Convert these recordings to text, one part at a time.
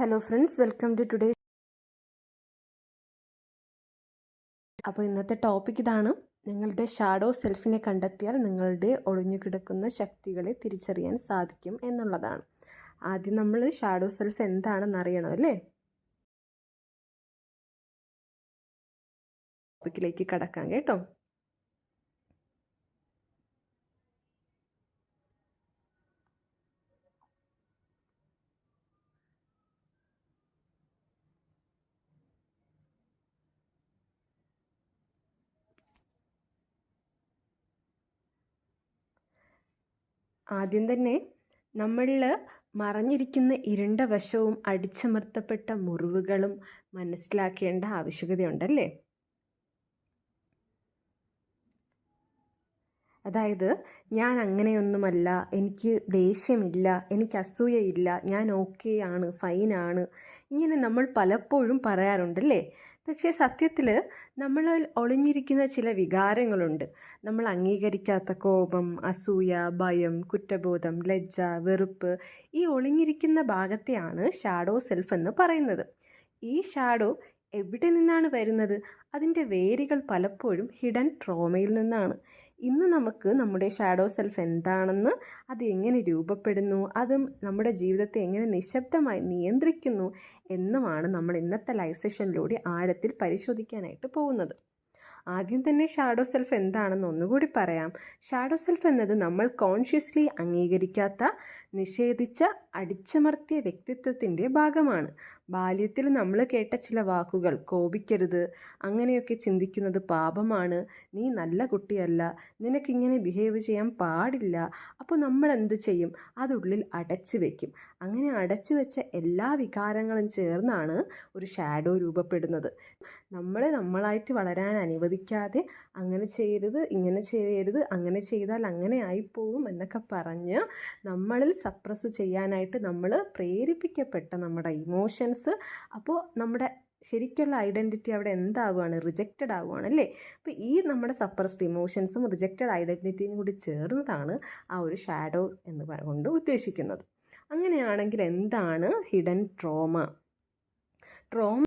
Hello friends welcome to today അപ്പോൾ ഇന്നത്തെ topic ഇതാണ്. നിങ്ങളുടെ ഷാഡോ സെൽഫിനെ കണ്ടെത്തിയാൽ നിങ്ങളുടെ ഒളിഞ്ഞു കിടക്കുന്ന ശക്തികളെ തിരിച്ചറിയാൻ സാധിക്കും എന്നുള്ളതാണ്. ആദ്യം നമ്മൾ ഷാഡോ സെൽഫ് എന്താണെന്ന് അറിയണം അല്ലേ? ടോപ്പിക്കിലേക്ക് കടക്കാം കേട്ടോ. ആദ്യം തന്നെ നമ്മളിൽ മറഞ്ഞിരിക്കുന്ന ഇരുണ്ട വശവും അടിച്ചമർത്തപ്പെട്ട മുറിവുകളും മനസ്സിലാക്കേണ്ട ആവശ്യകതയുണ്ടല്ലേ? അതായത് ഞാൻ അങ്ങനെയൊന്നുമല്ല എനിക്ക് ദേഷ്യമില്ല എനിക്ക് അസൂയയില്ല ഞാൻ ഓക്കെ ആണ് ഫൈനാണ് ഇങ്ങനെ നമ്മൾ പലപ്പോഴും പറയാറുണ്ടല്ലേ? പക്ഷേ സത്യത്തിൽ നമ്മൾ ഒളിഞ്ഞിരിക്കുന്ന ചില വികാരങ്ങളുണ്ട്. നമ്മൾ അംഗീകരിക്കാത്ത കോപം അസൂയ ഭയം കുറ്റബോധം ലജ്ജ വെറുപ്പ് ഈ ഒളിഞ്ഞിരിക്കുന്ന ഭാഗത്തെയാണ് ഷാഡോ സെൽഫ് എന്ന് പറയുന്നത്. ഈ ഷാഡോ എവിടെ നിന്നാണ് വരുന്നത്? അതിന്റെ വേരുകൾ പലപ്പോഴും ഹിഡൻ ട്രോമയിൽ നിന്നാണ്. ഇന്ന് നമുക്ക് നമ്മുടെ ഷാഡോ സെൽഫ് എന്താണെന്ന് അത് എങ്ങനെ രൂപപ്പെടുന്നു അതും നമ്മുടെ ജീവിതത്തെ എങ്ങനെ നിശബ്ദമായി നിയന്ത്രിക്കുന്നു എന്നുമാണ് നമ്മൾ ഇന്നത്തെ ലൈവ് സെഷനിലൂടെ ആഴത്തിൽ പരിശോധിക്കാനായിട്ട് പോകുന്നത്. ആദ്യം തന്നെ ഷാഡോ സെൽഫ് എന്താണെന്ന് ഒന്നുകൂടി പറയാം. ഷാഡോ സെൽഫ് എന്നത് നമ്മൾ കോൺഷ്യസ്ലി അംഗീകരിക്കാത്ത നിഷേധിച്ച അടിച്ചമർത്തിയ വ്യക്തിത്വത്തിന്റെ ഭാഗമാണ്. ബാല്യത്തിൽ നമ്മൾ കേട്ട ചില വാക്കുകൾ കോപിക്കരുത് അങ്ങനെയൊക്കെ ചിന്തിക്കുന്നത് പാപമാണ് നീ നല്ല കുട്ടിയല്ല നിനക്കിങ്ങനെ ബിഹേവ് ചെയ്യാൻ പാടില്ല അപ്പോൾ നമ്മൾ എന്ത് ചെയ്യും? അതുള്ളിൽ അടച്ചു വയ്ക്കും അങ്ങനെ അടച്ചു വെച്ച എല്ലാ വികാരങ്ങളും ചേർന്നാണ് ഒരു ഷാഡോ രൂപപ്പെടുന്നത്. നമ്മളെ നമ്മളായിട്ട് വളരാൻ അനുവദിക്കാതെ അങ്ങനെ ചെയ്യരുത് ഇങ്ങനെ ചെയ്യരുത് അങ്ങനെ ചെയ്താൽ അങ്ങനെ ആയിപ്പോവും എന്നൊക്കെ പറഞ്ഞ് നമ്മളിൽ സപ്രസ് ചെയ്യാനായിട്ട് നമ്മൾ പ്രേരിപ്പിക്കപ്പെട്ട നമ്മുടെ ഇമോഷൻസ് അപ്പോൾ നമ്മുടെ ശരിക്കുള്ള ഐഡന്റിറ്റി അവിടെ എന്താവുകയാണ്? റിജക്റ്റഡ് ആവുകയാണ് അല്ലേ? അപ്പോൾ ഈ നമ്മുടെ സപ്രസ്ഡ് ഇമോഷൻസും റിജക്റ്റഡ് ഐഡന്റിറ്റിയും കൂടി ചേർന്നതാണ് ആ ഒരു ഷാഡോ എന്ന് കൊണ്ട് ഉദ്ദേശിക്കുന്നത്. അങ്ങനെയാണെങ്കിൽ എന്താണ് ഹിഡൻ ട്രോമ ട്രോമ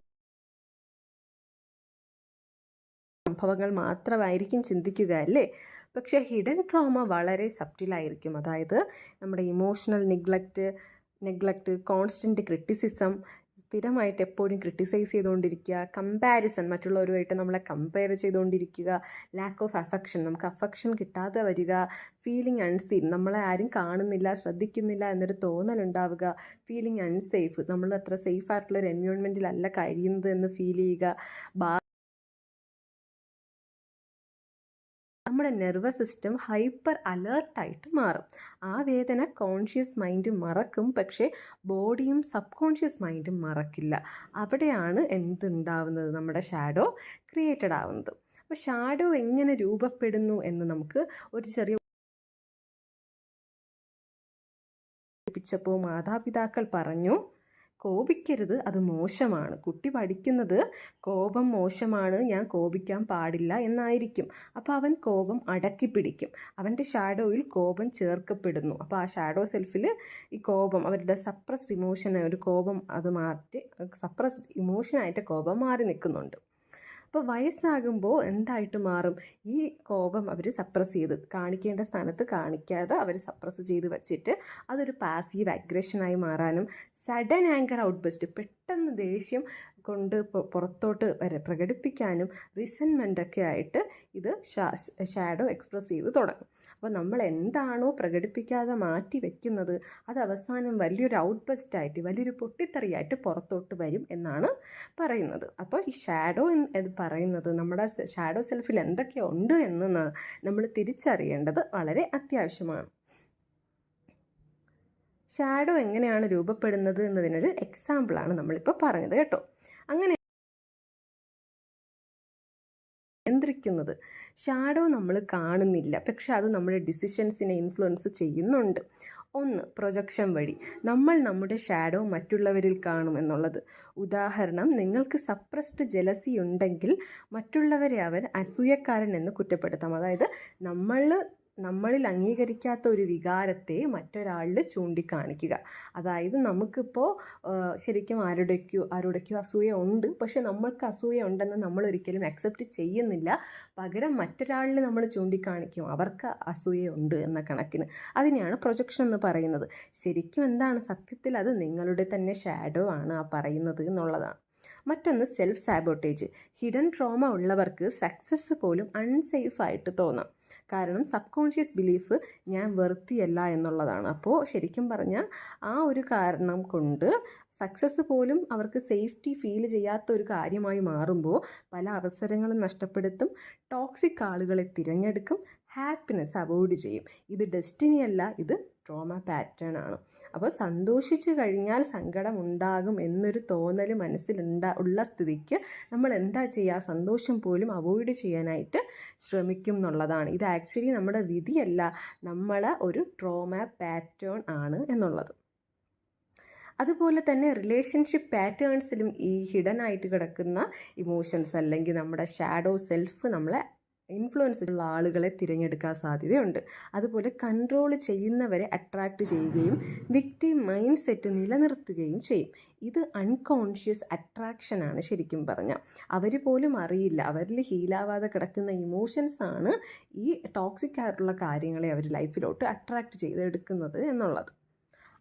സംഭവങ്ങൾ മാത്രമായിരിക്കും ചിന്തിക്കുക അല്ലേ? പക്ഷേ ഹിഡൻ ട്രോമ വളരെ സബ്റ്റിലായിരിക്കും അതായത് നമ്മുടെ emotional neglect neglect constant criticism സ്ഥിരമായിട്ട് എപ്പോഴും ക്രിട്ടിസൈസ് ചെയ്തുകൊണ്ടിരിക്കുക കമ്പാരിസൺ മറ്റുള്ളവരുമായിട്ട് നമ്മളെ കമ്പയർ ചെയ്തുകൊണ്ടിരിക്കുക ലാക്ക് ഓഫ് അഫക്ഷൻ നമുക്ക് അഫക്ഷൻ കിട്ടാതെ വരിക ഫീലിംഗ് അൺസീൻ നമ്മളെ ആരും കാണുന്നില്ല ശ്രദ്ധിക്കുന്നില്ല എന്നൊരു തോന്നലുണ്ടാവുക ഫീലിംഗ് അൺസേഫ് നമ്മൾ അത്ര സേഫ് ആയിട്ടുള്ള ഒരു എൻവയോൺമെന്റിലല്ല കഴിയുന്നത് എന്ന് ഫീൽ ചെയ്യുക നമ്മുടെ നെർവസ് സിസ്റ്റം ഹൈപ്പർ അലേർട്ടായിട്ട് മാറും. ആ വേദന കോൺഷ്യസ് മൈൻഡ് മറക്കും പക്ഷേ ബോഡിയും സബ് കോൺഷ്യസ് മൈൻഡും മറക്കില്ല. അവിടെയാണ് എന്തുണ്ടാവുന്നത്? നമ്മുടെ ഷാഡോ ക്രിയേറ്റഡ് ആവുന്നത്. അപ്പോൾ ഷാഡോ എങ്ങനെ രൂപപ്പെടുന്നു എന്ന് നമുക്ക് ഒരു ചെറിയ പ്പിച്ചപ്പോൾ മാതാപിതാക്കൾ പറഞ്ഞു കോപിക്കരുത്. അത് മോശമാണ്. കുട്ടി പഠിക്കുന്നത് കോപം മോശമാണ്. ഞാൻ കോപിക്കാൻ പാടില്ല എന്നായിരിക്കും. അപ്പോൾ അവൻ കോപം അടക്കി പിടിക്കും. അവന്റെ ഷാഡോയിൽ കോപം ചേർക്കപ്പെടുന്നു. അപ്പോൾ ആ ഷാഡോ സെൽഫിൽ ഈ കോപം അവരുടെ സപ്രസ്ഡ് ഇമോഷൻ ഒരു കോപം അത് മാറ്റി സപ്രസ്ഡ് ഇമോഷനായിട്ട് കോപം മാറി നിൽക്കുന്നുണ്ട്. അപ്പോൾ വയസ്സാകുമ്പോൾ എന്തായിട്ട് മാറും? ഈ കോപം അവർ സപ്രസ് ചെയ്ത് കാണിക്കേണ്ട സ്ഥാനത്ത് കാണിക്കാതെ അവർ സപ്രസ് ചെയ്ത് വെച്ചിട്ട് അതൊരു പാസീവ് അഗ്രഷനായി മാറാനും സഡൻ ആങ്കർ ഔട്ട് ബസ്റ്റ് പെട്ടെന്ന് ദേഷ്യം കൊണ്ട് പുറത്തോട്ട് വരെ പ്രകടിപ്പിക്കാനും റിസൻമെന്റൊക്കെ ആയിട്ട് ഇത് ഷാഡോ എക്സ്പ്രസ് ചെയ്ത് തുടങ്ങും. അപ്പോൾ നമ്മൾ എന്താണോ പ്രകടിപ്പിക്കാതെ മാറ്റി വെക്കുന്നത് അത് അവസാനം വലിയൊരു ഔട്ട് ബസ്റ്റ് ആയിട്ട് വലിയൊരു പൊട്ടിത്തെറിയായിട്ട് പുറത്തോട്ട് വരും എന്നാണ് പറയുന്നത്. അപ്പോൾ ഈ ഷാഡോ എന്ന് പറയുന്നത് നമ്മുടെ ഷാഡോ സെൽഫിൽ എന്തൊക്കെ ഉണ്ട് എന്ന് നമ്മൾ തിരിച്ചറിയേണ്ടത് വളരെ അത്യാവശ്യമാണ്. ഷാഡോ എങ്ങനെയാണ് രൂപപ്പെടുന്നത് എന്നതിനൊരു എക്സാമ്പിളാണ് നമ്മളിപ്പോൾ പറഞ്ഞത് കേട്ടോ. അങ്ങനെ നിയന്ത്രിക്കുന്നത്. ഷാഡോ നമ്മൾ കാണുന്നില്ല. പക്ഷെ അത് നമ്മുടെ ഡിസിഷൻസിനെ ഇൻഫ്ലുവൻസ് ചെയ്യുന്നുണ്ട്. ഒന്ന് പ്രൊജക്ഷൻ വഴി. നമ്മൾ നമ്മുടെ ഷാഡോ മറ്റുള്ളവരിൽ കാണും എന്നുള്ളത്. ഉദാഹരണം നിങ്ങൾക്ക് സപ്രസ്ഡ് ജലസി ഉണ്ടെങ്കിൽ മറ്റുള്ളവരെ അവർ അസൂയക്കാരൻ എന്ന് കുറ്റപ്പെടുത്താം. അതായത് നമ്മൾ നമ്മളിൽ അംഗീകരിക്കാത്ത ഒരു വികാരത്തെ മറ്റൊരാളിൽ ചൂണ്ടിക്കാണിക്കുക. അതായത് നമുക്കിപ്പോൾ ശരിക്കും ആരുടെക്കോ ആരുടെക്കോ അസൂയ ഉണ്ട്. പക്ഷെ നമ്മൾക്ക് അസൂയ ഉണ്ടെന്ന് നമ്മൾ ഒരിക്കലും അക്സെപ്റ്റ് ചെയ്യുന്നില്ല. പകരം മറ്റൊരാളിൽ നമ്മൾ ചൂണ്ടിക്കാണിക്കും. അവർക്ക് അസൂയ ഉണ്ട് എന്ന കണക്കിന്. അതിനെയാണ് പ്രൊജക്ഷൻ എന്ന് പറയുന്നത്. ശരിക്കും എന്താണ് സത്യത്തിൽ അത് നിങ്ങളുടെ തന്നെ ഷാഡോ ആണ് ആ പറയുന്നത് എന്നുള്ളതാണ്. മറ്റൊന്ന് സെൽഫ് സാബോട്ടേജ് ഹിഡൻ ട്രോമ ഉള്ളവർക്ക് സക്സസ് പോലും അൺസേഫ് ആയിട്ട് തോന്നാം. കാരണം സബ് കോൺഷ്യസ് ബിലീഫ് ഞാൻ വെറുത്തിയല്ല എന്നുള്ളതാണ്. അപ്പോൾ ശരിക്കും പറഞ്ഞാൽ ആ ഒരു കാരണം കൊണ്ട് സക്സസ് പോലും അവർക്ക് സേഫ്റ്റി ഫീൽ ചെയ്യാത്ത ഒരു കാര്യമായി മാറുമ്പോൾ പല അവസരങ്ങളും നഷ്ടപ്പെടുത്തും. ടോക്സിക് ആളുകളെ തിരഞ്ഞെടുക്കും. ഹാപ്പിനെസ് അവോയ്ഡ് ചെയ്യും. ഇത് ഡെസ്റ്റിനി അല്ല ഇത് ട്രോമ പാറ്റേൺ ആണ്. അപ്പോൾ സന്തോഷിച്ചു കഴിഞ്ഞാൽ സങ്കടം ഉണ്ടാകും എന്നൊരു തോന്നൽ മനസ്സിലുണ്ടാ ഉള്ള സ്ഥിതിക്ക് നമ്മൾ എന്താ ചെയ്യുക? സന്തോഷം പോലും അവോയ്ഡ് ചെയ്യാനായിട്ട് ശ്രമിക്കും എന്നുള്ളതാണ്. ഇത് ആക്ച്വലി നമ്മുടെ വിധിയല്ല നമ്മളെ ഒരു ട്രോമ പാറ്റേൺ ആണ് എന്നുള്ളത്. അതുപോലെ തന്നെ റിലേഷൻഷിപ്പ് പാറ്റേൺസിലും ഈ ഹിഡൻ ആയിട്ട് കിടക്കുന്ന ഇമോഷൻസ് അല്ലെങ്കിൽ നമ്മുടെ ഷാഡോ സെൽഫ് നമ്മളെ ഇൻഫ്ലുവൻസ് ഉള്ള ആളുകളെ തിരഞ്ഞെടുക്കാൻ സാധ്യതയുണ്ട്. അതുപോലെ കൺട്രോൾ ചെയ്യുന്നവരെ അട്രാക്റ്റ് ചെയ്യുകയും വിക്ടിം മൈൻഡ് സെറ്റ് നിലനിർത്തുകയും ചെയ്യും. ഇത് അൺകോൺഷ്യസ് അട്രാക്ഷനാണ് ശരിക്കും പറഞ്ഞാൽ. അവർ പോലും അറിയില്ല. അവരിൽ ഹീലാവാതെ കിടക്കുന്ന ഇമോഷൻസ് ആണ് ഈ ടോക്സിക് ആയിട്ടുള്ള കാര്യങ്ങളെ അവർ ലൈഫിലോട്ട് അട്രാക്റ്റ് ചെയ്തെടുക്കുന്നത് എന്നുള്ളത്.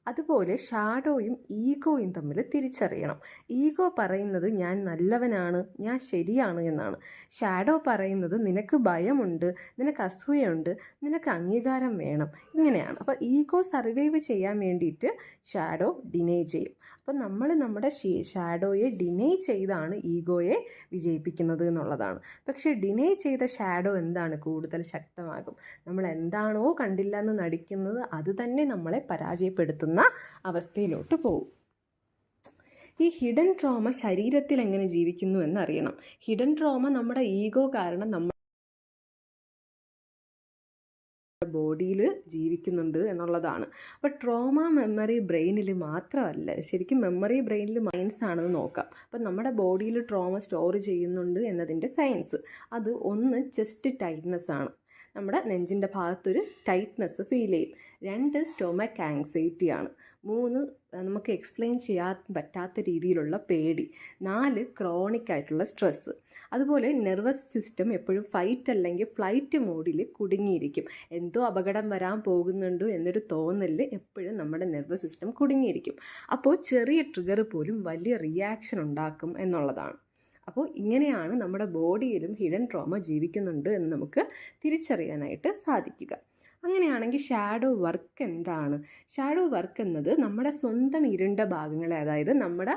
അതുപോലെ ഷാഡോയും ഈഗോയും തമ്മിൽ തിരിച്ചറിയണം. ഈഗോ പറയുന്നത് ഞാൻ നല്ലവനാണ് ഞാൻ ശരിയാണ് എന്നാണ്. ഷാഡോ പറയുന്നത് നിനക്ക് ഭയമുണ്ട് നിനക്ക് അസൂയുണ്ട് നിനക്ക് അംഗീകാരം വേണം. ഇങ്ങനെയാണ്. അപ്പോൾ ഈഗോ സർവൈവ് ചെയ്യാൻ വേണ്ടിയിട്ട് ഷാഡോ ഡിനേ ചെയ്യും. അപ്പോൾ നമ്മൾ നമ്മുടെ ഷാഡോയെ ഡിനേ ചെയ്താണ് ഈഗോയെ വിജയിപ്പിക്കുന്നത് എന്നുള്ളതാണ്. പക്ഷേ ഡിനേ ചെയ്ത ഷാഡോ എന്താണ് കൂടുതൽ ശക്തമാകും? നമ്മൾ എന്താണോ കണ്ടില്ല എന്ന് നടിക്കുന്നത് അത് തന്നെ നമ്മളെ പരാജയപ്പെടുത്തുന്ന അവസ്ഥയിലോട്ട് പോകും. ഈ ഹിഡൻ ട്രോമ ശരീരത്തിൽ എങ്ങനെ ജീവിക്കുന്നു എന്നറിയണം. ഹിഡൻ ട്രോമ നമ്മുടെ ഈഗോ കാരണം നമ്മൾ ബോഡിയിൽ ജീവിക്കുന്നുണ്ട് എന്നുള്ളതാണ്. അപ്പോൾ ട്രോമ മെമ്മറി ബ്രെയിനിൽ മാത്രമല്ല ശരിക്കും മെമ്മറി ബ്രെയിനിൽ മൈൻസ് ആണെന്ന് നോക്കാം. അപ്പം നമ്മുടെ ബോഡിയിൽ ട്രോമ സ്റ്റോർ ചെയ്യുന്നുണ്ട് എന്നതിന്റെ സയൻസ് അത് ഒന്ന് ചെസ്റ്റ് ടൈറ്റ്നസ് ആണ്. നമ്മുടെ നെഞ്ചിന്റെ ഭാഗത്തൊരു ടൈറ്റ്നസ് ഫീൽ ചെയ്യും. രണ്ട് സ്റ്റൊമക്ക് ആങ്സൈറ്റി ആണ്. മൂന്ന് നമുക്ക് എക്സ്പ്ലെയിൻ ചെയ്യാൻ പറ്റാത്ത രീതിയിലുള്ള പേടി. നാല് ക്രോണിക് ആയിട്ടുള്ള സ്ട്രെസ്സ് അതുപോലെ നെർവസ് സിസ്റ്റം എപ്പോഴും ഫൈറ്റ് അല്ലെങ്കിൽ ഫ്ലൈറ്റ് മോഡിൽ കുടുങ്ങിയിരിക്കും. എന്തോ അപകടം വരാൻ പോകുന്നുണ്ടോ എന്നൊരു തോന്നലിൽ എപ്പോഴും നമ്മുടെ നെർവസ് സിസ്റ്റം കുടുങ്ങിയിരിക്കും. അപ്പോൾ ചെറിയ ട്രിഗർ പോലും വലിയ റിയാക്ഷൻ ഉണ്ടാക്കും എന്നുള്ളതാണ്. അപ്പോൾ ഇങ്ങനെയാണ് നമ്മുടെ ബോഡിയിലും ഹിഡൻ ട്രോമ ജീവിക്കുന്നുണ്ട് എന്ന് നമുക്ക് തിരിച്ചറിയാനായിട്ട് സാധിക്കുക. അങ്ങനെയാണെങ്കിൽ ഷാഡോ വർക്ക് എന്താണ്? ഷാഡോ വർക്ക് എന്നത് നമ്മുടെ സ്വന്തം ഇരുണ്ട ഭാഗങ്ങളെ അതായത് നമ്മുടെ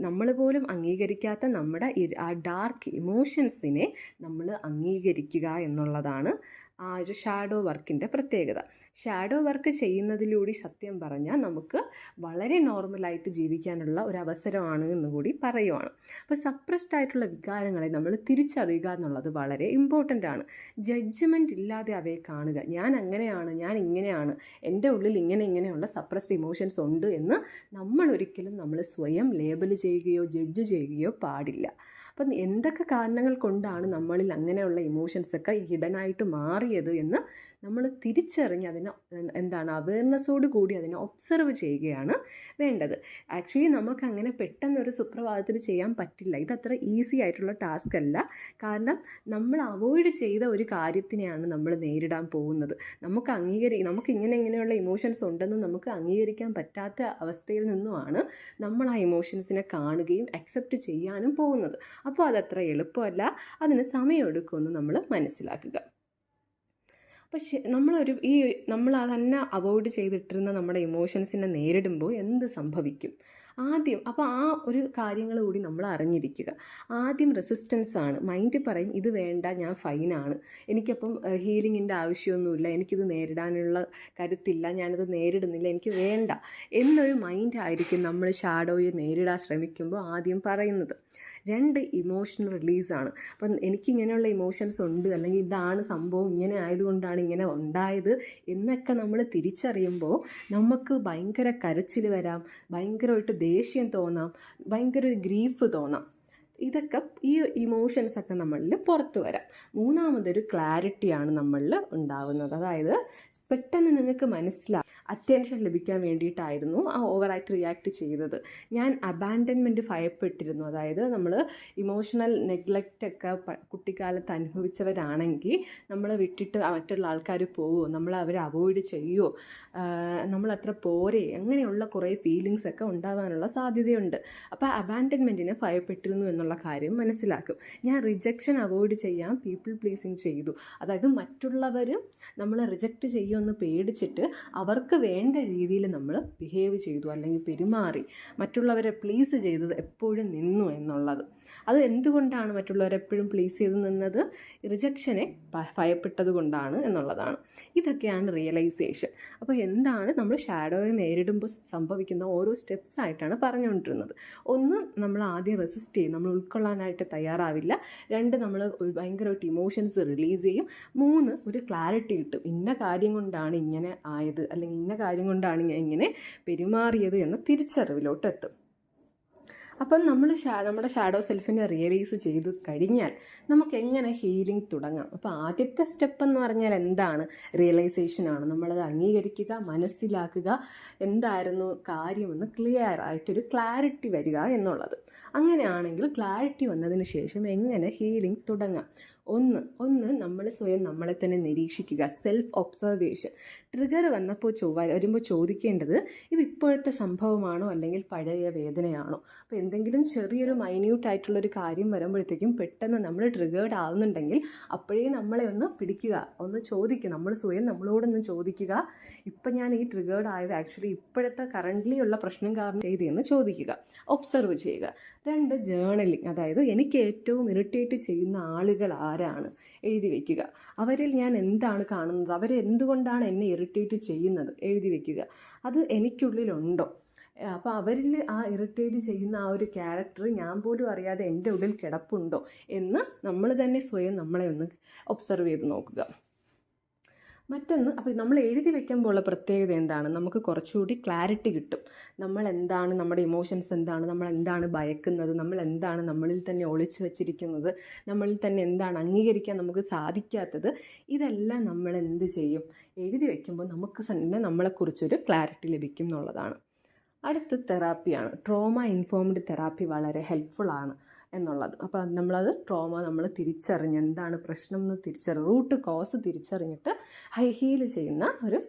നമ്മൾ പോലും അംഗീകരിക്കാത്ത നമ്മുടെ ആ ഡാർക്ക് ഇമോഷൻസിനെ നമ്മൾ അംഗീകരിക്കുക എന്നുള്ളതാണ് ആ ഒരു ഷാഡോ വർക്കിന്റെ പ്രത്യേകത. ഷാഡോ വർക്ക് ചെയ്യുന്നതിലൂടെ സത്യം പറഞ്ഞാൽ നമുക്ക് വളരെ നോർമലായിട്ട് ജീവിക്കാനുള്ള ഒരു അവസരമാണ് എന്ന് കൂടി പറയുവാണ്. അപ്പോൾ സപ്രസ്ഡ് ആയിട്ടുള്ള വികാരങ്ങളെ നമ്മൾ തിരിച്ചറിയുക എന്നുള്ളത് വളരെ ഇമ്പോർട്ടന്റ് ആണ്. ജഡ്ജ്മെന്റ് ഇല്ലാതെ അവയെ കാണുക. ഞാൻ അങ്ങനെയാണ് ഞാൻ ഇങ്ങനെയാണ് എന്റെ ഉള്ളിൽ ഇങ്ങനെ ഇങ്ങനെയുള്ള സപ്രസ്ഡ് ഇമോഷൻസ് ഉണ്ട് എന്ന് നമ്മൾ ഒരിക്കലും നമ്മൾ സ്വയം ലേബൽ ചെയ്യുകയോ ജഡ്ജ് ചെയ്യുകയോ പാടില്ല. അപ്പം എന്തൊക്കെ കാരണങ്ങൾ കൊണ്ടാണ് നമ്മളിൽ അങ്ങനെയുള്ള ഇമോഷൻസൊക്കെ ഹിഡനായിട്ട് മാറിയത് എന്ന് നമ്മൾ തിരിച്ചറിഞ്ഞ് അതിനെ എന്താണ് അവയർനെസ്സോട് കൂടി അതിനെ ഒബ്സർവ് ചെയ്യുകയാണ് വേണ്ടത്. ആക്ച്വലി നമുക്ക് അങ്ങനെ പെട്ടെന്നൊരു സുപ്രഭാതത്തിൽ ചെയ്യാൻ പറ്റില്ല. ഇതത്ര ഈസി ആയിട്ടുള്ള ടാസ്ക് അല്ല. കാരണം നമ്മൾ അവോയ്ഡ് ചെയ്ത ഒരു കാര്യത്തിനെയാണ് നമ്മൾ നേരിടാൻ പോകുന്നത്. നമുക്ക് അംഗീകരി നമുക്ക് ഇങ്ങനെ ഇങ്ങനെയുള്ള ഇമോഷൻസ് ഉണ്ടെന്ന് നമുക്ക് അംഗീകരിക്കാൻ പറ്റാത്ത അവസ്ഥയിൽ നിന്നുമാണ് നമ്മൾ ആ ഇമോഷൻസിനെ കാണുകയും അക്സെപ്റ്റ് ചെയ്യാനും പോകുന്നത്. അപ്പോൾ അതത്ര എളുപ്പമല്ല. അതിന് സമയമെടുക്കുമെന്ന് നമ്മൾ മനസ്സിലാക്കുക. പക്ഷേ നമ്മളൊരു ഈ നമ്മൾ തന്നെ അവോയ്ഡ് ചെയ്തിട്ടിരുന്ന നമ്മുടെ ഇമോഷൻസിനെ നേരിടുമ്പോൾ എന്ത് സംഭവിക്കും? ആദ്യം അപ്പോൾ ആ ഒരു കാര്യങ്ങൾ കൂടി നമ്മൾ അറിഞ്ഞിരിക്കുക. ആദ്യം റെസിസ്റ്റൻസ് ആണ്. മൈൻഡ് പറയും ഇത് വേണ്ട ഞാൻ ഫൈനാണ് എനിക്കപ്പം ഹീലിങ്ങിന്റെ ആവശ്യമൊന്നുമില്ല. എനിക്കിത് നേരിടാനുള്ള കരുത്തില്ല. ഞാനത് നേരിടുന്നില്ല. എനിക്ക് വേണ്ട. എന്നൊരു മൈൻഡ് ആയിരിക്കും നമ്മൾ ഷാഡോയെ നേരിടാൻ ശ്രമിക്കുമ്പോൾ ആദ്യം പറയുന്നത്. രണ്ട് ഇമോഷണൽ റിലീസാണ് അപ്പം എനിക്കിങ്ങനെയുള്ള ഇമോഷൻസ് ഉണ്ട് അല്ലെങ്കിൽ ഇതാണ് സംഭവം ഇങ്ങനെ ആയതുകൊണ്ടാണ് ഇങ്ങനെ ഉണ്ടായത് എന്നൊക്കെ നമ്മൾ തിരിച്ചറിയുമ്പോൾ നമുക്ക് ഭയങ്കര കരച്ചിൽ വരാം ഭയങ്കരമായിട്ട് ദേഷ്യം തോന്നാം ഭയങ്കര ഗ്രീഫ് തോന്നാം. ഇതൊക്കെ ഈ ഇമോഷൻസ് ഒക്കെ നമ്മളിൽ പുറത്തു വരാം. മൂന്നാമതൊരു ക്ലാരിറ്റിയാണ് നമ്മളിൽ ഉണ്ടാവുന്നത്. അതായത് പെട്ടെന്ന് നിങ്ങൾക്ക് മനസ്സിലാവും അറ്റൻഷൻ ലഭിക്കാൻ വേണ്ടിയിട്ടായിരുന്നു ആ ഓവറായിട്ട് റിയാക്ട് ചെയ്തത്. ഞാൻ അബാൻഡൻമെന്റ് ഭയപ്പെട്ടിരുന്നു. അതായത് നമ്മൾ ഇമോഷണൽ നെഗ്ലക്റ്റ് ഒക്കെ കുട്ടിക്കാലത്ത് അനുഭവിച്ചവരാണെങ്കിൽ നമ്മൾ വിട്ടിട്ട് മറ്റുള്ള ആൾക്കാർ പോവുമോ നമ്മൾ അവരെ അവോയ്ഡ് ചെയ്യുമോ നമ്മൾ അത്ര പോരെ അങ്ങനെയുള്ള കുറേ ഫീലിങ്സ് ഒക്കെ ഉണ്ടാവാനുള്ള സാധ്യതയുണ്ട്. അപ്പോൾ അബാൻഡൻമെന്റിനെ ഭയപ്പെട്ടിരുന്നു എന്നുള്ള കാര്യം മനസ്സിലാക്കും. ഞാൻ റിജക്ഷൻ അവോയ്ഡ് ചെയ്യാൻ പീപ്പിൾ പ്ലീസിങ് ചെയ്തു. അതായത് മറ്റുള്ളവരും നമ്മൾ റിജക്റ്റ് ചെയ്യുമെന്ന് പേടിച്ചിട്ട് അവർക്ക് വേണ്ട രീതിയിൽ നമ്മൾ ബിഹേവ് ചെയ്തു അല്ലെങ്കിൽ പെരുമാറി മറ്റുള്ളവരെ പ്ലീസ് ചെയ്തത് എപ്പോഴും നിന്നു എന്നുള്ളത്. അത് എന്തുകൊണ്ടാണ് മറ്റുള്ളവരെ എപ്പോഴും പ്ലീസ് ചെയ്ത് നിന്നത്? റിജക്ഷനെ ഭയപ്പെട്ടത് കൊണ്ടാണ് എന്നുള്ളതാണ്. ഇതൊക്കെയാണ് റിയലൈസേഷൻ അപ്പോൾ എന്താണ് നമ്മൾ ഷാഡോയെ നേരിടുമ്പോൾ സംഭവിക്കുന്ന ഓരോ സ്റ്റെപ്സ് ആയിട്ടാണ് പറഞ്ഞുകൊണ്ടിരുന്നത്. ഒന്ന് നമ്മൾ ആദ്യം റെസിസ്റ്റ് ചെയ്യും. നമ്മൾ ഉൾക്കൊള്ളാനായിട്ട് തയ്യാറാവില്ല. രണ്ട് നമ്മൾ ഭയങ്കരമായിട്ട് ഇമോഷൻസ് റിലീസ് ചെയ്യും. മൂന്ന് ഒരു ക്ലാരിറ്റി കിട്ടും. ഇന്ന കാര്യം കൊണ്ടാണ് ഇങ്ങനെ ആയത് അല്ലെങ്കിൽ ഇന്ന കാര്യം കൊണ്ടാണ് ഇങ്ങനെ പെരുമാറിയത് എന്ന തിരിച്ചറിവിലോട്ട് എത്തും അപ്പം നമ്മൾ നമ്മുടെ ഷാഡോ സെൽഫിനെ റിയലൈസ് ചെയ്ത് കഴിഞ്ഞാൽ നമുക്ക് എങ്ങനെ ഹീലിംഗ് തുടങ്ങാം? അപ്പോൾ ആദ്യത്തെ സ്റ്റെപ്പ് എന്ന് പറഞ്ഞാൽ എന്താണ് റിയലൈസേഷനാണ് നമ്മളത് അംഗീകരിക്കുക മനസ്സിലാക്കുക എന്തായിരുന്നു കാര്യമെന്ന് ക്ലിയർ ആയിട്ടൊരു ക്ലാരിറ്റി വരിക എന്നുള്ളത്. അങ്ങനെയാണെങ്കിൽ ക്ലാരിറ്റി വന്നതിന് ശേഷം എങ്ങനെ ഹീലിംഗ് തുടങ്ങാം? ഒന്ന് ഒന്ന് നമ്മൾ സ്വയം നമ്മളെ തന്നെ നിരീക്ഷിക്കുക. സെൽഫ് ഒബ്സർവേഷൻ ട്രിഗർ വന്നപ്പോൾ ചൊവ്വ വരുമ്പോൾ ചോദിക്കേണ്ടത് ഇത് ഇപ്പോഴത്തെ സംഭവമാണോ അല്ലെങ്കിൽ പഴയ വേദനയാണോ? അപ്പോൾ എന്തെങ്കിലും ചെറിയൊരു മൈന്യൂട്ടായിട്ടുള്ളൊരു കാര്യം വരുമ്പോഴത്തേക്കും പെട്ടെന്ന് നമ്മൾ ട്രിഗേർഡ് ആവുന്നുണ്ടെങ്കിൽ അപ്പോഴേ നമ്മളെ ഒന്ന് പിടിക്കുക. ഒന്ന് ചോദിക്കുക നമ്മൾ സ്വയം നമ്മളോടൊന്ന് ചോദിക്കുക. ഇപ്പം ഞാൻ ഈ ട്രിഗേർഡ് ആയത് ആക്ച്വലി ഇപ്പോഴത്തെ കറന്റ്ലി ഉള്ള പ്രശ്നം കാരണം ചെയ്തെന്ന് ചോദിക്കുക. ഒബ്സർവ് ചെയ്യുക. രണ്ട് ജേണലിങ് അതായത് എനിക്ക് ഏറ്റവും ഇറിറ്റേറ്റ് ചെയ്യുന്ന ആളുകൾ ആരാണ് എഴുതി വയ്ക്കുക അവരിൽ ഞാൻ എന്താണ് കാണുന്നത്? അവരെന്തുകൊണ്ടാണ് എന്നെ ഇറിറ്റേറ്റ് ചെയ്യുന്നത്? എഴുതി വയ്ക്കുക അത് എനിക്കുള്ളിലുണ്ടോ? അപ്പോൾ അവരിൽ ആ ഇറിറ്റേറ്റ് ചെയ്യുന്ന ആ ഒരു ക്യാരക്ടർ ഞാൻ പോലും അറിയാതെ എന്റെ ഉള്ളിൽ കിടപ്പുണ്ടോ എന്ന് നമ്മൾ തന്നെ സ്വയം നമ്മളെ ഒന്ന് ഒബ്സർവ് ചെയ്ത് നോക്കുക. മറ്റൊന്ന് അപ്പോൾ നമ്മൾ എഴുതി വെക്കുമ്പോൾ ഉള്ള പ്രത്യേകത എന്താണ്? നമുക്ക് കുറച്ചുകൂടി ക്ലാരിറ്റി കിട്ടും. നമ്മൾ എന്താണ് നമ്മുടെ ഇമോഷൻസ് എന്താണ്? നമ്മൾ എന്താണ് ഭയക്കുന്നത്? നമ്മൾ എന്താണ് നമ്മളിൽ തന്നെ ഒളിച്ചു വച്ചിരിക്കുന്നത്? നമ്മളിൽ തന്നെ എന്താണ് അംഗീകരിക്കാൻ നമുക്ക് സാധിക്കാത്തത്? ഇതെല്ലാം നമ്മൾ എന്ത് ചെയ്യും? എഴുതി വെക്കുമ്പോൾ നമുക്ക് തന്നെ നമ്മളെക്കുറിച്ചൊരു ക്ലാരിറ്റി ലഭിക്കും എന്നുള്ളതാണ്. അടുത്ത തെറാപ്പിയാണ്. ട്രോമ ഇൻഫോംഡ് തെറാപ്പി വളരെ ഹെൽപ്ഫുള്ളാണ് എന്നുള്ളത്. അപ്പോൾ നമ്മളത് ട്രോമ നമ്മൾ തിരിച്ചറിഞ്ഞ് എന്താണ് പ്രശ്നം എന്ന് തിരിച്ചറിഞ്ഞ് റൂട്ട് കോസ് തിരിച്ചറിഞ്ഞിട്ട് ഹൈ ഹീൽ ചെയ്യുന്ന ഒരു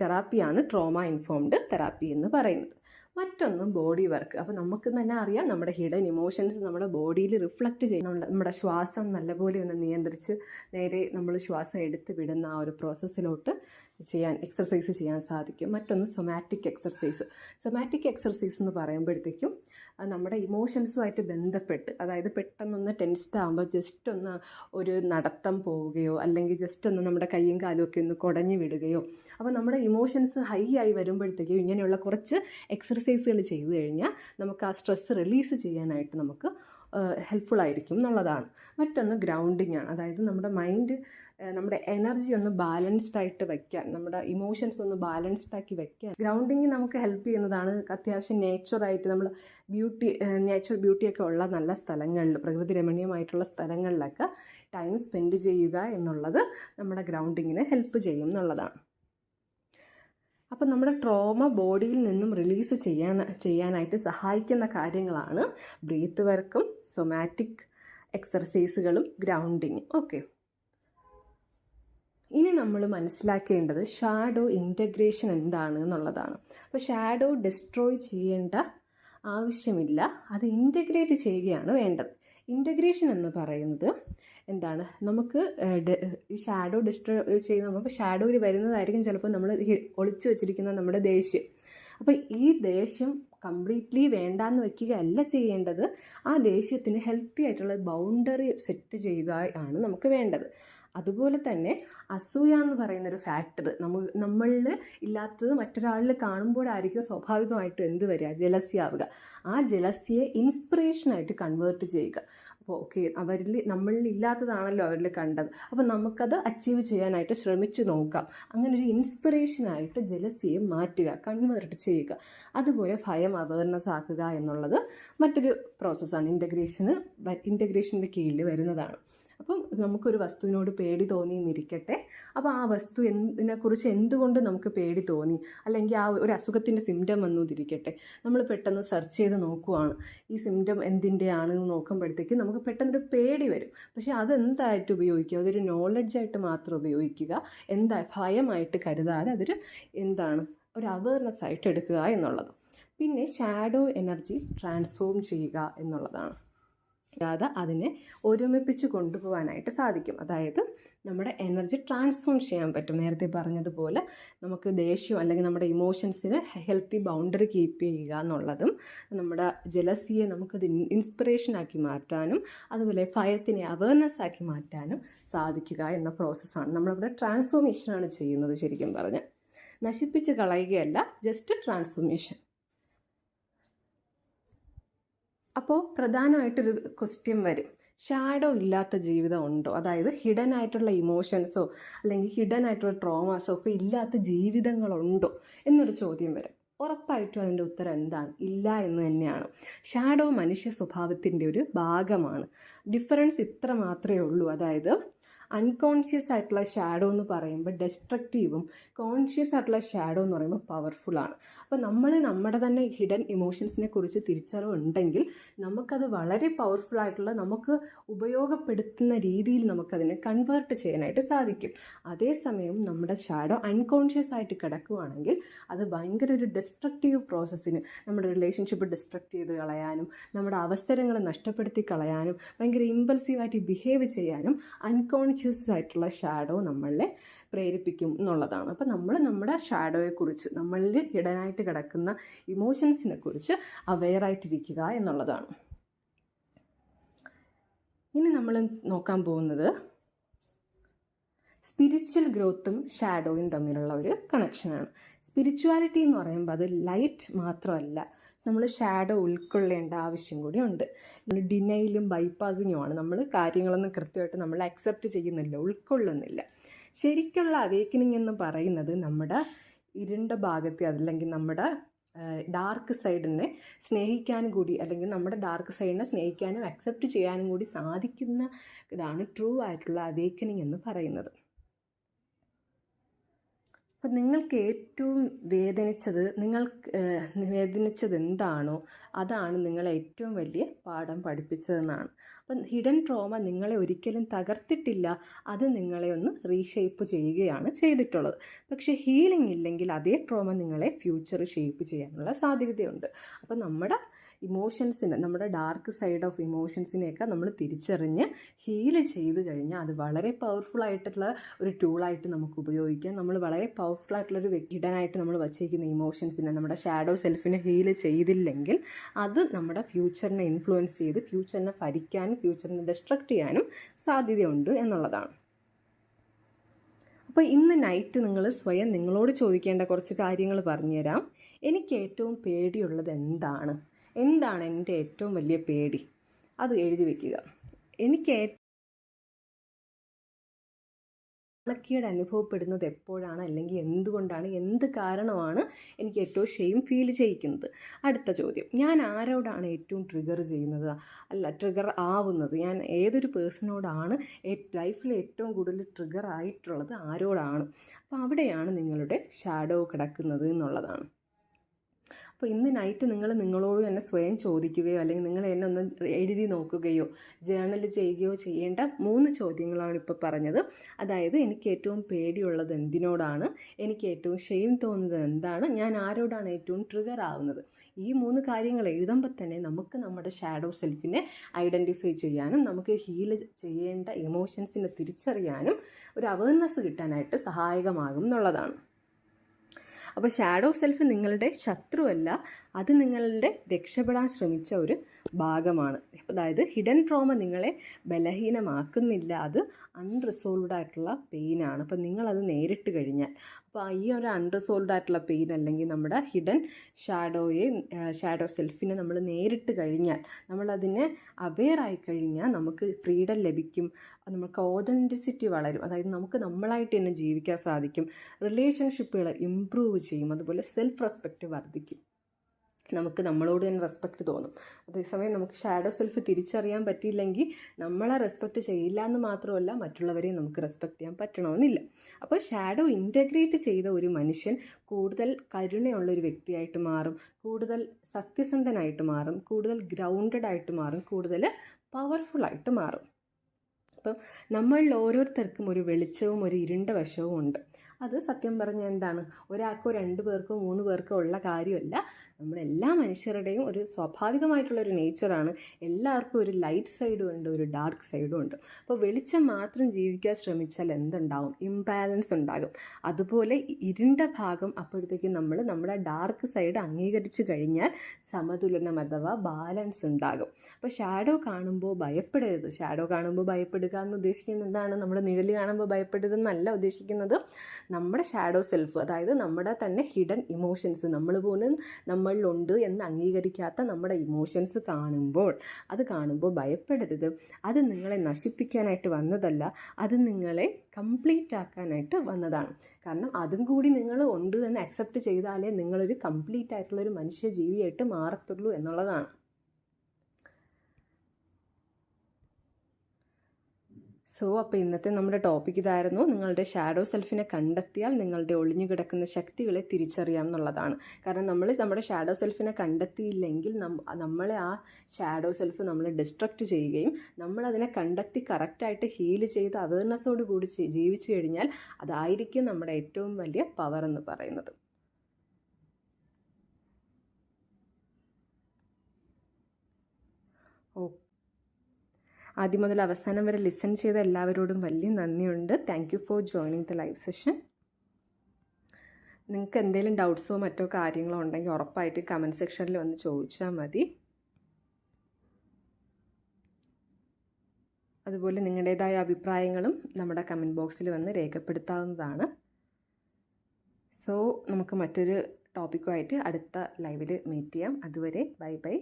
തെറാപ്പിയാണ് ട്രോമ ഇൻഫോംഡ് തെറാപ്പി എന്ന് പറയുന്നത്. മറ്റൊന്ന് ബോഡി വർക്ക് അപ്പോൾ നമുക്ക് തന്നെ അറിയാം നമ്മുടെ ഹിഡൻ ഇമോഷൻസ് നമ്മുടെ ബോഡിയിൽ റിഫ്ലക്റ്റ് ചെയ്യുന്നുണ്ട്. നമ്മുടെ ശ്വാസം നല്ലപോലെ ഒന്ന് നിയന്ത്രിച്ച് നേരെ നമ്മൾ ശ്വാസം എടുത്ത് വിടുന്ന ആ ഒരു പ്രോസസ്സിലോട്ട് ചെയ്യാൻ എക്സർസൈസ് ചെയ്യാൻ സാധിക്കും. മറ്റൊന്ന് സൊമാറ്റിക് എക്സർസൈസ് സൊമാറ്റിക് എക്സർസൈസ് എന്ന് പറയുമ്പോഴത്തേക്കും നമ്മുടെ ഇമോഷൻസുമായിട്ട് ബന്ധപ്പെട്ട് അതായത് പെട്ടെന്നൊന്ന് ടെൻസ്ഡ് ആകുമ്പോൾ ജസ്റ്റ് ഒന്ന് ഒരു നടത്തം പോവുകയോ അല്ലെങ്കിൽ ജസ്റ്റ് ഒന്ന് നമ്മുടെ കൈയും കാലും ഒക്കെ ഒന്ന് കുടഞ്ഞു വിടുകയോ അപ്പോൾ നമ്മുടെ ഇമോഷൻസ് ഹൈ ആയി വരുമ്പോഴത്തേക്കും ഇങ്ങനെയുള്ള കുറച്ച് എക്സർസൈസുകൾ ചെയ്തു കഴിഞ്ഞാൽ നമുക്ക് ആ സ്ട്രെസ്സ് റിലീസ് ചെയ്യാനായിട്ട് നമുക്ക് ഹെൽപ്ഫുൾ ആയിരിക്കും എന്നുള്ളതാണ്. മറ്റൊന്ന് ഗ്രൗണ്ടിങ് ആണ്. അതായത് നമ്മുടെ മൈൻഡ് നമ്മുടെ എനർജി ഒന്ന് ബാലൻസ്ഡ് ആയിട്ട് വെക്കാൻ നമ്മുടെ ഇമോഷൻസ് ഒന്ന് ബാലൻസ്ഡ് ആക്കി വെക്കാൻ. ഗ്രൗണ്ടിങ് നമുക്ക് ഹെൽപ്പ് ചെയ്യുന്നതാണ്. അത്യാവശ്യം നേച്ചറായിട്ട് നമ്മൾ ബ്യൂട്ടി നേച്ചർ ബ്യൂട്ടിയൊക്കെ ഉള്ള നല്ല സ്ഥലങ്ങളിൽ പ്രകൃതി രമണീയമായിട്ടുള്ള സ്ഥലങ്ങളിലൊക്കെ ടൈം സ്പെൻഡ് ചെയ്യുക എന്നുള്ളത് നമ്മുടെ ഗ്രൗണ്ടിങ്ങിനെ ഹെൽപ്പ് ചെയ്യും എന്നുള്ളതാണ്. അപ്പം നമ്മുടെ ട്രോമ ബോഡിയിൽ നിന്നും റിലീസ് ചെയ്യാൻ ചെയ്യാനായിട്ട് സഹായിക്കുന്ന കാര്യങ്ങളാണ് ബ്രീത്ത് വർക്കും സൊമാറ്റിക് എക്സർസൈസുകളും ഗ്രൗണ്ടിങ്ങും ഓക്കെ ഇനി നമ്മൾ മനസ്സിലാക്കേണ്ടത് ഷാഡോ ഇന്റഗ്രേഷൻ എന്താണ് എന്നുള്ളതാണ്. അപ്പോൾ ഷാഡോ ഡിസ്ട്രോയ് ചെയ്യേണ്ട ആവശ്യമില്ല. അത് ഇന്റഗ്രേറ്റ് ചെയ്യുകയാണ് വേണ്ടത്. ഇന്റഗ്രേഷൻ എന്ന് പറയുന്നത് എന്താണ്? നമുക്ക് ഈ ഷാഡോ ഡിസ്ട്രോയ് ചെയ്യുന്ന നമുക്ക് ഷാഡോയിൽ വരുന്നതായിരിക്കും ചിലപ്പോൾ നമ്മൾ ഒളിച്ചു വെച്ചിരിക്കുന്ന നമ്മുടെ ദേഷ്യം. അപ്പോൾ ഈ ദേഷ്യം കംപ്ലീറ്റ്ലി വേണ്ടാന്ന് വെക്കുകയല്ല ചെയ്യേണ്ടത്. ആ ദേഷ്യത്തിന് ഹെൽത്തി ആയിട്ടുള്ള ബൗണ്ടറി സെറ്റ് ചെയ്യുക ആണ് നമുക്ക് വേണ്ടത്. അതുപോലെ തന്നെ അസൂയ എന്ന് പറയുന്ന ഒരു ഫാക്ടർ നമ്മൾ നമ്മളിൽ ഇല്ലാത്തത് മറ്റൊരാളിൽ കാണുമ്പോഴായിരിക്കും സ്വാഭാവികമായിട്ടും എന്ത് വരിക? ജലസി ആവുക. ആ ജലസിയെ ഇൻസ്പിറേഷനായിട്ട് കൺവേർട്ട് ചെയ്യുക. അപ്പോൾ ഓക്കെ അവരിൽ നമ്മളിൽ ഇല്ലാത്തതാണല്ലോ അവരിൽ കണ്ടത്. അപ്പോൾ നമുക്കത് അച്ചീവ് ചെയ്യാനായിട്ട് ശ്രമിച്ചു നോക്കാം. അങ്ങനെ ഒരു ഇൻസ്പിറേഷനായിട്ട് ജലസിയെ മാറ്റുക കൺവേർട്ട് ചെയ്യുക. അതുപോലെ ഭയം അവയർനെസ് ആക്കുക എന്നുള്ളത് മറ്റൊരു പ്രോസസ്സാണ് ഇന്റഗ്രേഷന് ഇന്റഗ്രേഷന്റെ കീഴിൽ വരുന്നതാണ്. അപ്പം നമുക്കൊരു വസ്തുവിനോട് പേടി തോന്നിയെന്നിരിക്കട്ടെ അപ്പോൾ ആ വസ്തു എന്തിനെക്കുറിച്ച് എന്തുകൊണ്ട് നമുക്ക് പേടി തോന്നി? അല്ലെങ്കിൽ ആ ഒരു അസുഖത്തിന്റെ സിംറ്റം വന്നു എന്നിരിക്കട്ടെ നമ്മൾ പെട്ടെന്ന് സെർച്ച് ചെയ്ത് നോക്കുവാണ്. ഈ സിംറ്റം എന്തിന്റെയാണ് എന്ന് നോക്കുമ്പോഴത്തേക്ക് നമുക്ക് പെട്ടെന്നൊരു പേടി വരും. പക്ഷേ അതെന്തായിട്ട് ഉപയോഗിക്കുക? അതൊരു നോളജായിട്ട് മാത്രം ഉപയോഗിക്കുക. എന്താ ഭയമായിട്ട് കരുതാതെ അതൊരു എന്താണ്? ഒരു അവയർനെസ് ആയിട്ട് എടുക്കുക എന്നുള്ളത്. പിന്നെ ഷാഡോ എനർജി ട്രാൻസ്ഫോം ചെയ്യുക എന്നുള്ളതാണ്. അല്ലാതെ അതിനെ ഒരുമിപ്പിച്ച് കൊണ്ടുപോകാനായിട്ട് സാധിക്കും. അതായത് നമ്മുടെ എനർജി ട്രാൻസ്ഫോം ചെയ്യാൻ പറ്റും. നേരത്തെ പറഞ്ഞതുപോലെ നമുക്ക് ദേഷ്യം അല്ലെങ്കിൽ നമ്മുടെ ഇമോഷൻസിന് ഹെൽത്തി ബൗണ്ടറി കീപ്പ് ചെയ്യുക എന്നുള്ളതും നമ്മുടെ ജലസിയെ നമുക്കത് ഇൻസ്പിറേഷനാക്കി മാറ്റാനും അതുപോലെ ഫയത്തിനെ അവയർനെസ് ആക്കി മാറ്റാനും സാധിക്കുക എന്ന പ്രോസസ്സാണ് നമ്മളിവിടെ ട്രാൻസ്ഫോർമേഷനാണ് ചെയ്യുന്നത് ശരിക്കും പറഞ്ഞാൽ. നശിപ്പിച്ച് കളയുകയല്ല ജസ്റ്റ് ട്രാൻസ്ഫോർമേഷൻ അപ്പോൾ പ്രധാനമായിട്ടൊരു ക്വസ്റ്റ്യൻ വരും. ഷാഡോ ഇല്ലാത്ത ജീവിതം ഉണ്ടോ? അതായത് ഹിഡൻ ആയിട്ടുള്ള ഇമോഷൻസോ അല്ലെങ്കിൽ ഹിഡൻ ആയിട്ടുള്ള ട്രോമാസോ ഒക്കെ ഇല്ലാത്ത ജീവിതങ്ങളുണ്ടോ എന്നൊരു ചോദ്യം വരും. ഉറപ്പായിട്ടും അതിന്റെ ഉത്തരം എന്താണ്? ഇല്ല എന്ന് തന്നെയാണ്. ഷാഡോ മനുഷ്യ സ്വഭാവത്തിന്റെ ഒരു ഭാഗമാണ്. ഡിഫറൻസ് ഇത്ര മാത്രമേ ഉള്ളൂ. അതായത് അൺകോൺഷ്യസ് ആയിട്ടുള്ള ഷാഡോ എന്ന് പറയുമ്പോൾ ഡെസ്ട്രക്റ്റീവും കോൺഷ്യസ് ആയിട്ടുള്ള ഷാഡോ എന്ന് പറയുമ്പോൾ പവർഫുള്ളാണ് അപ്പോൾ നമ്മൾ നമ്മുടെ തന്നെ ഹിഡൻ ഇമോഷൻസിനെ കുറിച്ച് തിരിച്ചറിവ് ഉണ്ടെങ്കിൽ നമുക്കത് വളരെ പവർഫുൾ ആയിട്ടുള്ള നമുക്ക് ഉപയോഗപ്പെടുത്തുന്ന രീതിയിൽ നമുക്കതിനെ കൺവേർട്ട് ചെയ്യാനായിട്ട് സാധിക്കും. അതേസമയം നമ്മുടെ ഷാഡോ അൺകോൺഷ്യസ് ആയിട്ട് കിടക്കുകയാണെങ്കിൽ അത് ഭയങ്കര ഒരു ഡെസ്ട്രക്റ്റീവ് പ്രോസസ്സിന് നമ്മുടെ റിലേഷൻഷിപ്പ് ഡിസ്ട്രക്ട് ചെയ്ത് കളയാനും നമ്മുടെ അവസരങ്ങൾ നഷ്ടപ്പെടുത്തി കളയാനും ഭയങ്കര ഇമ്പൾസീവായിട്ട് ബിഹേവ് ചെയ്യാനും അൺകോൺഷ്യസ് ആയിട്ടുള്ള ഷാഡോ നമ്മളെ പ്രേരിപ്പിക്കും എന്നുള്ളതാണ്. അപ്പോൾ നമ്മൾ നമ്മുടെ ഷാഡോയെക്കുറിച്ച് നമ്മളിൽ ഹിഡനായിട്ട് കിടക്കുന്ന ഇമോഷൻസിനെ കുറിച്ച് അവെയറായിട്ടിരിക്കുക എന്നുള്ളതാണ്. ഇനി നമ്മൾ നോക്കാൻ പോകുന്നത് സ്പിരിച്വൽ ഗ്രോത്തും ഷാഡോയും തമ്മിലുള്ള ഒരു കണക്ഷനാണ് സ്പിരിച്വാലിറ്റി എന്ന് പറയുമ്പോൾ അത് ലൈറ്റ് മാത്രമല്ല നമ്മൾ ഷാഡോ ഉൾക്കൊള്ളേണ്ട ആവശ്യം കൂടി ഉണ്ട്. ഡിനയിലും ബൈപ്പാസിങ്ങുമാണ് നമ്മൾ കാര്യങ്ങളൊന്നും കൃത്യമായിട്ട് നമ്മൾ അക്സെപ്റ്റ് ചെയ്യുന്നില്ല ഉൾക്കൊള്ളുന്നില്ല. ശരിക്കുള്ള അവേക്കനിങ് എന്ന് പറയുന്നത് നമ്മുടെ ഇരുണ്ട ഭാഗത്തെ അതല്ലെങ്കിൽ നമ്മുടെ ഡാർക്ക് സൈഡിനെ സ്നേഹിക്കാനും കൂടി അല്ലെങ്കിൽ നമ്മുടെ ഡാർക്ക് സൈഡിനെ സ്നേഹിക്കാനും അക്സെപ്റ്റ് ചെയ്യാനും കൂടി സാധിക്കുന്ന ഇതാണ് ട്രൂ ആയിട്ടുള്ള അവേക്കനിങ് എന്ന് പറയുന്നത്. അപ്പം നിങ്ങൾക്ക് ഏറ്റവും വേദനിച്ചത് നിങ്ങൾ വേദനിച്ചത് എന്താണോ അതാണ് നിങ്ങളെ ഏറ്റവും വലിയ പാഠം പഠിപ്പിച്ചതെന്നാണ്. അപ്പം ഹിഡൻ ട്രോമ നിങ്ങളെ ഒരിക്കലും തകർത്തിട്ടില്ല അത് നിങ്ങളെ ഒന്ന് റീഷേപ്പ് ചെയ്യുകയാണ് ചെയ്തിട്ടുള്ളത്. പക്ഷേ ഹീലിംഗ് ഇല്ലെങ്കിൽ അതേ ട്രോമ നിങ്ങളെ ഫ്യൂച്ചർ ഷേപ്പ് ചെയ്യാനുള്ള സാധ്യതയുണ്ട്. അപ്പം നമ്മുടെ ഇമോഷൻസിനെ നമ്മുടെ ഡാർക്ക് സൈഡ് ഓഫ് ഇമോഷൻസിനെയൊക്കെ നമ്മൾ തിരിച്ചറിഞ്ഞ് ഹീൽ ചെയ്ത് കഴിഞ്ഞാൽ അത് വളരെ പവർഫുൾ ആയിട്ടുള്ള ഒരു ടൂളായിട്ട് നമുക്ക് ഉപയോഗിക്കാം. നമ്മൾ വളരെ പവർഫുൾ ആയിട്ടുള്ള ഒരു ഹിഡനായിട്ട് നമ്മൾ വച്ചേക്കുന്ന ഇമോഷൻസിനെ നമ്മുടെ ഷാഡോ സെൽഫിനെ ഹീൽ ചെയ്തില്ലെങ്കിൽ അത് നമ്മുടെ ഫ്യൂച്ചറിനെ ഇൻഫ്ലുവൻസ് ചെയ്ത് ഫ്യൂച്ചറിനെ ഭരിക്കാനും ഫ്യൂച്ചറിനെ ഡിസ്ട്രക്ട് ചെയ്യാനും സാധ്യതയുണ്ട് എന്നുള്ളതാണ്. അപ്പോൾ ഇന്ന് നൈറ്റ് നിങ്ങൾ സ്വയം നിങ്ങളോട് ചോദിക്കേണ്ട കുറച്ച് കാര്യങ്ങൾ പറഞ്ഞുതരാം. എനിക്ക് ഏറ്റവും പേടിയുള്ളത് എന്താണ്? എന്താണ് എന്റെ ഏറ്റവും വലിയ പേടി? അത് എഴുതി വയ്ക്കുക. എനിക്ക് നാണക്കേട് അനുഭവപ്പെടുന്നത് എപ്പോഴാണ്? അല്ലെങ്കിൽ എന്തുകൊണ്ടാണ്? എന്ത് കാരണമാണ് എനിക്ക് ഏറ്റവും ഷെയിം ഫീൽ ചെയ്യിക്കുന്നത്? അടുത്ത ചോദ്യം. ഞാൻ ആരോടാണ് ഏറ്റവും ട്രിഗർ ചെയ്യുന്നത്? അല്ല ട്രിഗർ ആവുന്നത്. ഞാൻ ഏതൊരു പേഴ്സണോടാണ് ലൈഫിൽ ഏറ്റവും കൂടുതൽ ട്രിഗർ ആയിട്ടുള്ളത്? ആരോടാണ്? അപ്പോൾ അവിടെയാണ് നിങ്ങളുടെ ഷാഡോ കിടക്കുന്നത് എന്നുള്ളതാണ്. അപ്പോൾ ഇന്ന് നൈറ്റ് നിങ്ങൾ നിങ്ങളോട് തന്നെ സ്വയം ചോദിക്കുകയോ അല്ലെങ്കിൽ നിങ്ങൾ എന്നെ ഒന്ന് എഴുതി നോക്കുകയോ ജേണൽ ചെയ്യുകയോ ചെയ്യേണ്ട മൂന്ന് ചോദ്യങ്ങളാണ് ഇപ്പോൾ പറഞ്ഞത്. അതായത് എനിക്ക് ഏറ്റവും പേടിയുള്ളത് എന്തിനോടാണ്? എനിക്ക് ഏറ്റവും ഷെയിം തോന്നുന്നത് എന്താണ്? ഞാൻ ആരോടാണ് ഏറ്റവും ട്രിഗർ ആവുന്നത്? ഈ മൂന്ന് കാര്യങ്ങൾ എഴുതുമ്പോൾ തന്നെ നമുക്ക് നമ്മുടെ ഷാഡോ സെൽഫിനെ ഐഡന്റിഫൈ ചെയ്യാനും നമുക്ക് ഹീൽ ചെയ്യേണ്ട ഇമോഷൻസിനെ തിരിച്ചറിയാനും ഒരു അവയർനെസ് കിട്ടാനായിട്ട് സഹായകമാകും എന്നുള്ളതാണ്. അപ്പോൾ ഷാഡോ സെൽഫ് നിങ്ങളുടെ ശത്രുവല്ല. അത് നിങ്ങളുടെ രക്ഷപ്പെടാൻ ശ്രമിച്ച ഒരു ഭാഗമാണ്. അതായത് ഹിഡൻ ട്രോമ നിങ്ങളെ ബലഹീനമാക്കുന്നില്ല. അത് അൺറിസോൾവ്ഡ് ആയിട്ടുള്ള പെയിനാണ് അപ്പോൾ നിങ്ങളത് നേരിട്ട് കഴിഞ്ഞാൽ. അപ്പോൾ ഈ ഒരു അൺറിസോൾവ്ഡ് ആയിട്ടുള്ള പെയിൻ അല്ലെങ്കിൽ നമ്മുടെ ഹിഡൻ ഷാഡോയെ ഷാഡോ സെൽഫിനെ നമ്മൾ നേരിട്ട് കഴിഞ്ഞാൽ നമ്മളതിനെ അവെയർ ആയി കഴിഞ്ഞാൽ നമുക്ക് ഫ്രീഡം ലഭിക്കും. നമുക്ക് ഓതന്റിസിറ്റി വളരും. അതായത് നമുക്ക് നമ്മളായിട്ട് തന്നെ ജീവിക്കാൻ സാധിക്കും. റിലേഷൻഷിപ്പുകൾ ഇമ്പ്രൂവ് ചെയ്യും. അതുപോലെ സെൽഫ് റെസ്പെക്റ്റ് വർദ്ധിക്കും. നമുക്ക് നമ്മളോട് തന്നെ റെസ്പെക്റ്റ് തോന്നും. അതേസമയം നമുക്ക് ഷാഡോ സെൽഫ് തിരിച്ചറിയാൻ പറ്റിയില്ലെങ്കിൽ നമ്മളെ റെസ്പെക്റ്റ് ചെയ്യില്ല എന്ന് മാത്രമല്ല മറ്റുള്ളവരെയും നമുക്ക് റെസ്പെക്റ്റ് ചെയ്യാൻ പറ്റണമെന്നില്ല. അപ്പോൾ ഷാഡോ ഇന്റഗ്രേറ്റ് ചെയ്ത ഒരു മനുഷ്യൻ കൂടുതൽ കരുണയുള്ള ഒരു വ്യക്തിയായിട്ട് മാറും കൂടുതൽ സത്യസന്ധനായിട്ട് മാറും കൂടുതൽ ഗ്രൗണ്ടഡ് ആയിട്ട് മാറും കൂടുതൽ പവർഫുള്ളായിട്ട് മാറും. അപ്പം നമ്മളിൽ ഓരോരുത്തർക്കും ഒരു വെളിച്ചവും ഒരു ഇരുണ്ട വശവും ഉണ്ട്. അത് സത്യം പറഞ്ഞാൽ എന്താണ്? ഒരാൾക്കോ രണ്ട് പേർക്കോ മൂന്ന് പേർക്കോ ഉള്ള കാര്യമല്ല. നമ്മളെല്ലാ മനുഷ്യരുടെയും ഒരു സ്വാഭാവികമായിട്ടുള്ള ഒരു നേച്ചറാണ് എല്ലാവർക്കും ഒരു ലൈറ്റ് സൈഡും ഉണ്ട് ഒരു ഡാർക്ക് സൈഡും ഉണ്ട്. അപ്പോൾ വെളിച്ചം മാത്രം ജീവിക്കാൻ ശ്രമിച്ചാൽ എന്തുണ്ടാവും? ഇംബാലൻസ് ഉണ്ടാകും. അതുപോലെ ഇരുണ്ട ഭാഗം അപ്പോഴത്തേക്കും നമ്മൾ നമ്മുടെ ഡാർക്ക് സൈഡ് അംഗീകരിച്ചു കഴിഞ്ഞാൽ സമതുലനം അഥവാ ബാലൻസ് ഉണ്ടാകും. അപ്പോൾ ഷാഡോ കാണുമ്പോൾ ഭയപ്പെടരുത്. ഷാഡോ കാണുമ്പോൾ ഭയപ്പെടുക എന്ന് ഉദ്ദേശിക്കുന്നത് എന്താണ്? നമ്മുടെ നിഴൽ കാണുമ്പോൾ ഭയപ്പെടരുതെന്നല്ല ഉദ്ദേശിക്കുന്നത്. നമ്മുടെ ഷാഡോ സെൽഫ് അതായത് നമ്മുടെ തന്നെ ഹിഡൻ ഇമോഷൻസ് നമ്മൾ പോലും നമ്മളിലുണ്ട് എന്ന് അംഗീകരിക്കാത്ത നമ്മുടെ ഇമോഷൻസ് കാണുമ്പോൾ അത് കാണുമ്പോൾ ഭയപ്പെടരുത്. അത് നിങ്ങളെ നശിപ്പിക്കാനായിട്ട് വന്നതല്ല അത് നിങ്ങളെ കംപ്ലീറ്റ് ആക്കാനായിട്ട് വന്നതാണ്. കാരണം അതും കൂടി നിങ്ങൾ ഉണ്ട് എന്ന് അക്സെപ്റ്റ് ചെയ്താലേ നിങ്ങളൊരു കംപ്ലീറ്റ് ആയിട്ടുള്ളൊരു മനുഷ്യ ജീവിയായിട്ട് മാറത്തുള്ളൂ എന്നുള്ളതാണ്. സോ അപ്പോൾ ഇന്നത്തെ നമ്മുടെ ടോപ്പിക് ഇതായിരുന്നു. നിങ്ങളുടെ ഷാഡോ സെൽഫിനെ കണ്ടെത്തിയാൽ നിങ്ങളുടെ ഒളിഞ്ഞു കിടക്കുന്ന ശക്തികളെ തിരിച്ചറിയാം എന്നുള്ളതാണ്. കാരണം നമ്മൾ നമ്മുടെ ഷാഡോ സെൽഫിനെ കണ്ടെത്തിയില്ലെങ്കിൽ നമ്മളെ ആ ഷാഡോ സെൽഫ് നമ്മൾ ഡിസ്ട്രക്റ്റ് ചെയ്യുകയും നമ്മളതിനെ കണ്ടെത്തി കറക്റ്റായിട്ട് ഹീൽ ചെയ്ത് അവയർനെസ്സോട് കൂടി ജീവിച്ചു കഴിഞ്ഞാൽ അതായിരിക്കും നമ്മുടെ ഏറ്റവും വലിയ പവർ എന്ന് പറയുന്നത്. ഓക്കെ ആദ്യം മുതൽ അവസാനം വരെ ലിസൺ ചെയ്ത എല്ലാവരോടും വലിയ നന്ദിയുണ്ട്. Thank you for joining the live session നിങ്ങൾക്ക് എന്തെങ്കിലും ഡൗട്ട്സോ മറ്റോ കാര്യങ്ങളോ ഉണ്ടെങ്കിൽ ഉറപ്പായിട്ട് കമന്റ് സെക്ഷനിൽ വന്ന് ചോദിച്ചാൽ മതി. അതുപോലെ നിങ്ങളുടേതായ അഭിപ്രായങ്ങളും നമ്മുടെ കമന്റ് ബോക്സിൽ വന്ന് രേഖപ്പെടുത്താവുന്നതാണ്. സോ നമുക്ക് മറ്റൊരു ടോപ്പിക്കുമായിട്ട് അടുത്ത ലൈവിൽ മീറ്റ് ചെയ്യാം. അതുവരെ ബൈ ബൈ